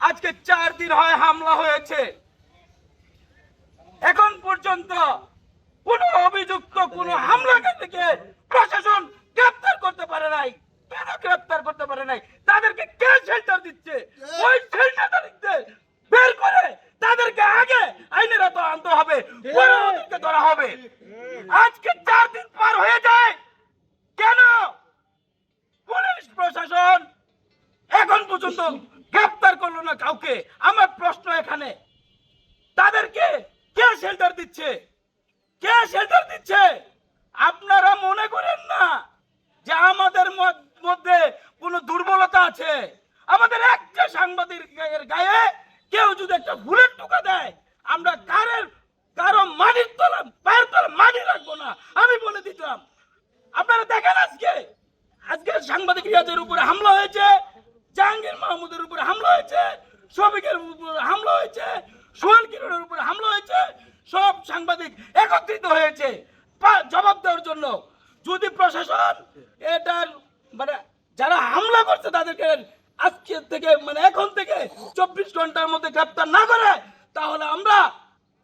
আজকে চার দিন হয় হামলা হয়েছে। এখন পর্যন্ত কোন অভিযুক্ত কোন হামলাকারীকে প্রশাসন গ্রেপ্তার করতে পারে নাই। কেন গ্রেপ্তার করতে পারে নাই? তাদেরকে কে শেল্টার দিচ্ছে? ওই শেল্টারটা দিচ্ছে বের করে তাদেরকে আগে আইনের আনতে হবে। ধরা হবে। আজকে পর্যন্ত গ্রেপ্তার করল না কাউকে? আমার প্রশ্ন এখানে। তাদেরকে কে শেল্টার দিচ্ছে? কে শেল্টার দিচ্ছে? আপনারা মনে করেন না যে আমাদের মধ্যে কোনো দুর্বলতা আছে? আমাদের একটা সাংবাদিকের গায়ে কেউ যদি একটা বুলেট টুকা দেয়, আমরা কারের কারও মাটির তলা, পায়ের তলা মাটি রাখব না। আমি বলে দিতাম, আপনারা দেখেন আজকে আজকে সাংবাদিক রিয়াজের উপরে হামলা হয়েছে। জাহাঙ্গীর মাহমুদের উপরে হামলা হয়েছে, শফিকের উপর হামলা হয়েছে, সোহান কিরণের উপরে হামলা হয়েছে, সব সাংবাদিক একত্রিত হয়েছে জবাব দেওয়ার জন্য। যদি প্রশাসন এটার মানে যারা হামলা করছে তাদেরকে আজকে থেকে মানে এখন থেকে চব্বিশ ঘণ্টার মধ্যে গ্রেপ্তার না করে, তাহলে আমরা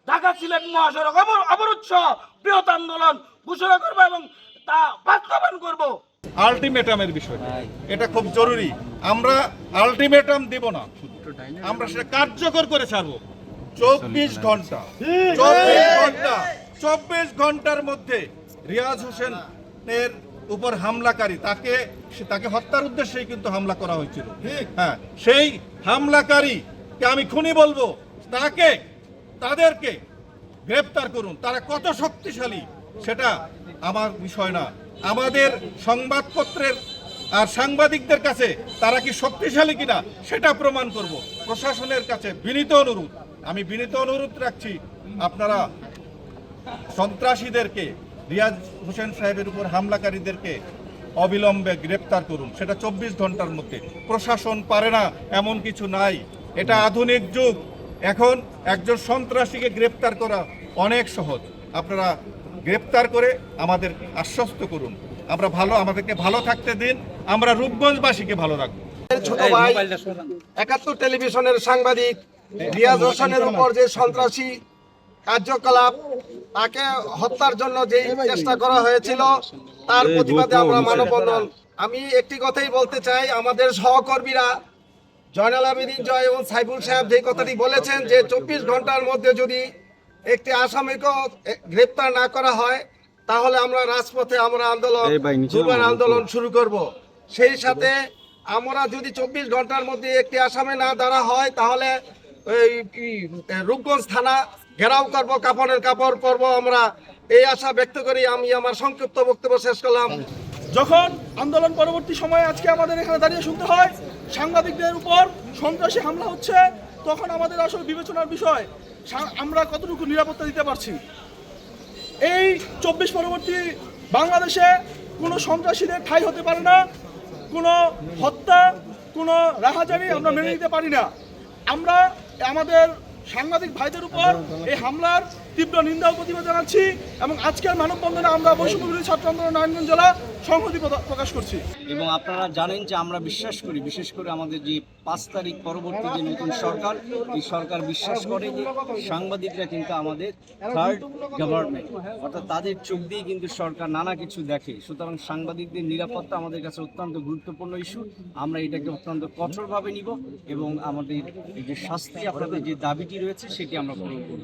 ঢাকা সিলেট মহাসড়ক অবর- অবরোধ সহ বৃহৎ আন্দোলন ঘোষণা করব এবং তা বাস্তবায়ন করব। আলটিমেটামের বিষয়। এটা খুব জরুরি। আমরা আলটিমেটাম দেব না। আমরা সেটা কার্যকর করে ছাড়বো। চব্বিশ ঘণ্টা চব্বিশ ঘণ্টা, চব্বিশ ঘণ্টার মধ্যে রিয়াজ হোসেনের উপর হামলাকারী, তাকে তাকে হত্যার উদ্দেশ্যেই কিন্তু হামলা করা হয়েছিল। হ্যাঁ সেই হামলাকারীকে আমি খুনি বলব। তাকে, তাদেরকে গ্রেপ্তার করুন। তারা কত শক্তিশালী, সেটা আমার বিষয় না। আমাদের সংবাদপত্রের আর সাংবাদিকদের কাছে তারা কি শক্তিশালী কিনা সেটা প্রমাণ করব। প্রশাসনের কাছে বিনীত অনুরোধ। আমি বিনীত অনুরোধ রাখছি, আপনারা সন্ত্রাসীদেরকে, রিয়াজ হোসেন সাহেবের উপর হামলাকারীদেরকে অবিলম্বে গ্রেপ্তার করুন। সেটা চব্বিশ ঘণ্টার মধ্যে। প্রশাসন পারে না এমন কিছু নাই। এটা আধুনিক যুগ। এখন একজন সন্ত্রাসীকে গ্রেপ্তার করা অনেক সহজ। আপনারা গ্রেপ্তার করে আমাদের আশ্বস্ত করুন। আমরা ভালো আমাদেরকে ভালো থাকতে দিন। আমরা রূপগঞ্জবাসীকে ভালো রাখব। ছোট ভাই একাত্তর টেলিভিশনের সাংবাদিক রিয়াজ হোসেনের উপর যে সন্ত্রাসী কার্যকলাপ তাকে হত্যার জন্য যে চেষ্টা করা হয়েছিল তার প্রতিবাদে আমরা মানববন্ধন। আমি একটি কথাই বলতে চাই আমাদের সহকর্মীরা জয়নাল আবেদিন জয় এবং সাইফুল সাহেব যে কথাটি বলেছেন যে চব্বিশ ঘণ্টার মধ্যে যদি একটি আসামিকে গ্রেপ্তার না করা হয় তাহলে আমরা রাজপথে আমরা আন্দোলন দুর্বার আন্দোলন শুরু করব। সেই সাথে আমরা যদি চব্বিশ ঘণ্টার মধ্যে একটি আসামি না ধরা হয় তাহলে এই রূপগঞ্জ থানা ঘেরাও করব কাপড়ের কাপড় পরব আমরা। এই আশা ব্যক্ত করি আমি আমার সংক্ষিপ্ত বক্তব্য শেষ করলাম। যখন আন্দোলন পরবর্তী সময়ে আজকে আমাদের এখানে দাঁড়িয়ে শুনতে হয় সাংবাদিকদের উপর সন্ত্রাসী হামলা হচ্ছে, তখন আমাদের আসলে বিবেচনার বিষয় আমরা কতটুকু নিরাপত্তা দিতে পারছি? এই চব্বিশ পরবর্তী বাংলাদেশে কোনো সন্ত্রাসীদের ঠাই হতে পারে না, কোনো হত্যা, কোনো রাহাজানি আমরা মেনে নিতে পারি না। আমরা আমাদের সাংবাদিক ভাইদের উপর এই হামলার তীব্র নিন্দা ও প্রতিবাদ জানাচ্ছি এবং আজকের মানববন্ধনে আমরা বৈষম্য বিরোধী ছাত্র আন্দোলন নারায়ণগঞ্জ জেলা সংহতি প্রকাশ করছি। এবং আপনারা জানেন যে আমরা বিশ্বাস করি, বিশেষ করে আমাদের যে পাঁচ তারিখ পরবর্তী যে নতুন সরকার, এই সরকার বিশ্বাস করে যে সাংবাদিকরা কিন্তু আমাদের থার্ড গভর্নমেন্ট অর্থাৎ তাদের চোখ দিয়ে কিন্তু সরকার নানা কিছু দেখে। সুতরাং সাংবাদিকদের নিরাপত্তা আমাদের কাছে অত্যন্ত গুরুত্বপূর্ণ ইস্যু আমরা এটাকে অত্যন্ত কঠোরভাবে নিব এবং আমাদের যে শাস্তি, আপনাদের যে দাবিটি রয়েছে সেটি আমরা পূরণ করব।